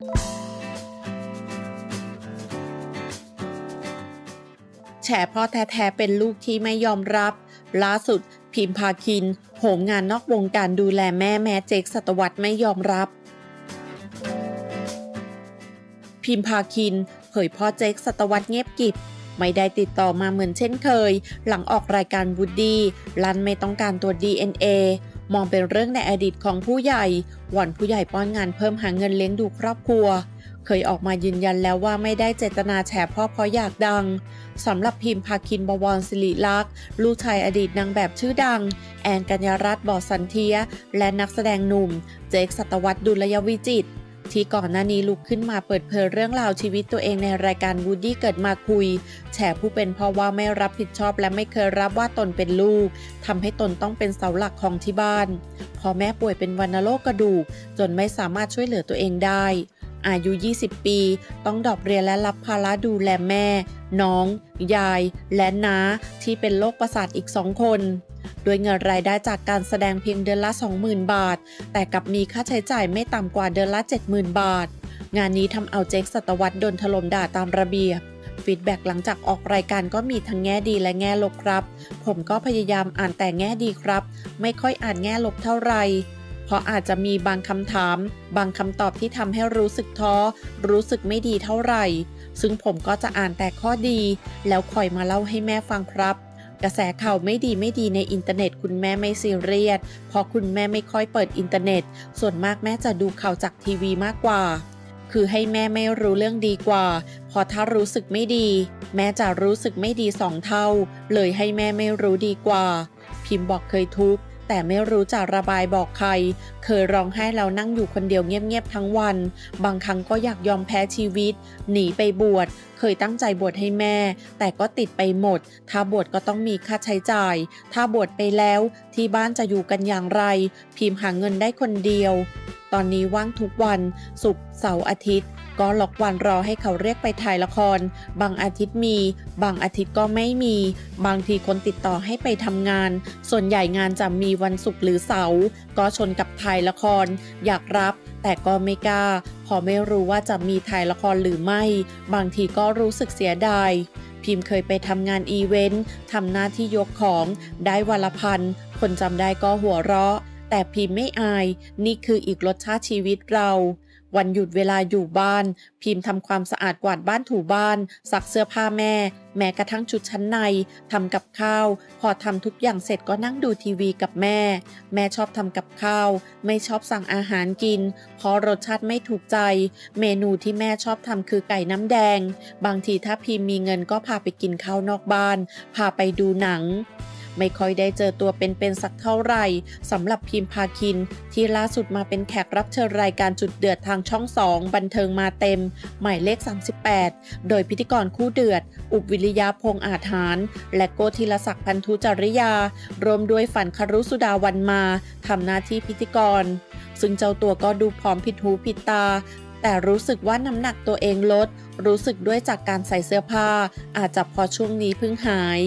แฉพ่อแท้ๆเป็นลูกที่ไม่ยอมรับ ล่าสุดพิมพาคิน โหมงานนอกวงการดูแลแม่แม่เจคสัตวัตไม่ยอมรับ พิมพาคิน เผยพ่อเจคสัตวัตเงียบกิบ ไม่ได้ติดต่อมาเหมือนเช่นเคย หลังออกรายการวูดดี้ลันไม่ต้องการตัว DNA มองเป็นเรื่องในอดีตของผู้ใหญ่หวันผู้ใหญ่ป้อนงานเพิ่มหาเงินเลี้ยงดูครอบครัว เคยออกมายืนยันแล้วว่าไม่ได้เจตนาแฉพ่อเพราะอยากดังสำหรับพิมพาคินบวรศิริลักษ์ลูกชายอดีตนางแบบชื่อดัง แอนกัญญารัตน์บอสันเทีย และนักแสดงหนุ่ม เจคสัตวัตดุลยวิจิตร ที่ก่อนหน้านี้ลุกขึ้นมาเปิดเผยเรื่องราวชีวิตตัวเองในรายการวูดดี้เกิดมาคุย แฉผู้เป็นพ่อว่าไม่รับผิดชอบและไม่เคยรับว่าตนเป็นลูกทำให้ตนต้องเป็นเสาหลักของที่บ้านพอแม่ป่วยเป็นวัณโรคกระดูก จนไม่สามารถช่วยเหลือตัวเองได้ อายุ 20 ปี ต้องดอปเรียนและรับภาระดูแลแม่ น้อง ยาย และน้าที่เป็นโรคประสาทอีกสองคน โดยเงินรายได้จากการแสดงเพียงเดือนละ 20,000 บาท แต่กับมีค่าใช้จ่ายไม่ต่ำกว่าเดือนละ 70,000 บาท งานนี้ทำเอาเจ๊กสัตวัตโดนถล่มด่าตามระเบียบฟีดแบ็หลังจากออกรายการก็มีทั้งแง่ดีและแง่ลบครับ ผมก็พยายามอ่านแต่แง่ดีครับ ไม่ค่อยอ่านแง่ลบเท่าไหร่เพราะอาจจะมีบางคำถาม บางคำตอบที่ทำให้รู้สึกท้อ รู้สึกไม่ดีเท่าไหร่ ซึ่งผมก็จะอ่านแต่ข้อดี แล้วคอยมาเล่าให้แม่ฟังครับ กระแสข่าวไม่ดีไม่ดีในอินเทอร์เน็ต คุณแม่ไม่ซีเรียสเพราะคุณแม่ไม่ค่อยเปิดอินเทอร์เน็ต ส่วนมากแม่จะดูข่าวจากทีวีมากกว่า คือให้แม่ไม่รู้เรื่องดีกว่า พอถ้ารู้สึกไม่ดี แม่จะรู้สึกไม่ดีสองเท่า เลยให้แม่ไม่รู้ดีกว่า พิมพ์บอกเคยทุกข์ แต่ไม่รู้จะระบายบอกใคร เคยร้องไห้แล้วนั่งอยู่คนเดียวเงียบๆทั้งวัน บางครั้งก็อยากยอมแพ้ชีวิต หนีไปบวช เคยตั้งใจบวชให้แม่ แต่ก็ติดไปหมด ถ้าบวชก็ต้องมีค่าใช้จ่าย ถ้าบวชไปแล้ว ที่บ้านจะอยู่กันอย่างไร พิมพ์หาเงินได้คนเดียว ตอนนี้ว่างทุกวันศุกร์เสาร์อาทิตย์ ก็ล็อกวันรอให้เขาเรียกไปถ่ายละคร บางอาทิตย์มี บางอาทิตย์ก็ไม่มี บางทีคนติดต่อให้ไปทำงาน ส่วนใหญ่งานจะมีวันศุกร์หรือเสาร์ก็ชนกับถ่ายละคร อยากรับแต่ก็ไม่กล้าเพอไม่รู้ว่าจะมีถ่ายละครหรือไม่ บางทีก็รู้สึกเสียดายพิมพ์เคยไปทำงานอีเวนต์ทำหน้าที่ยกของได้วันละพัน คนจำได้ก็หัวเราะ แต่พิมพ์ไม่อาย นี่คืออีกรสชาติชีวิตเรา วันหยุดเวลาอยู่บ้าน พิมพ์ทำความสะอาดกวาดบ้านถูบ้าน ซักเสื้อผ้าแม่ แม้กระทั่งชุดชั้นในทำกับข้าว พอทำทุกอย่างเสร็จก็นั่งดูทีวีกับแม่ แม่ชอบทำกับข้าว ไม่ชอบสั่งอาหารกิน เพราะรสชาติไม่ถูกใจ เมนูที่แม่ชอบทำคือไก่น้ำแดง บางทีถ้าพิมพ์มีเงินก็พาไปกินข้าวนอกบ้าน พาไปดูหนัง ไม่ค่อยได้เจอตัวเป็นๆสักเท่าไหร่สำหรับพิมพาคิน ที่ล่าสุดมาเป็นแขกรับเชิญรายการจุดเดือดทางช่อง2บันเทิงมาเต็ม หมายเลข 38 โดยพิธีกรคู่เดือด อุบวิริยาพงษ์อาถาน และโกธิรศักดิ์พันธุจริยารวมด้วยฝันคารุสุดาวันมาทำหน้าที่พิธีกร ซึ่งเจ้าตัวก็ดูพร้อมผิดหูผิดตาแต่รู้สึกว่าน้ำหนักตัวเองลด รู้สึกด้วยจากการใส่เสื้อผ้า อาจจะพอช่วงนี้เพิ่งหาย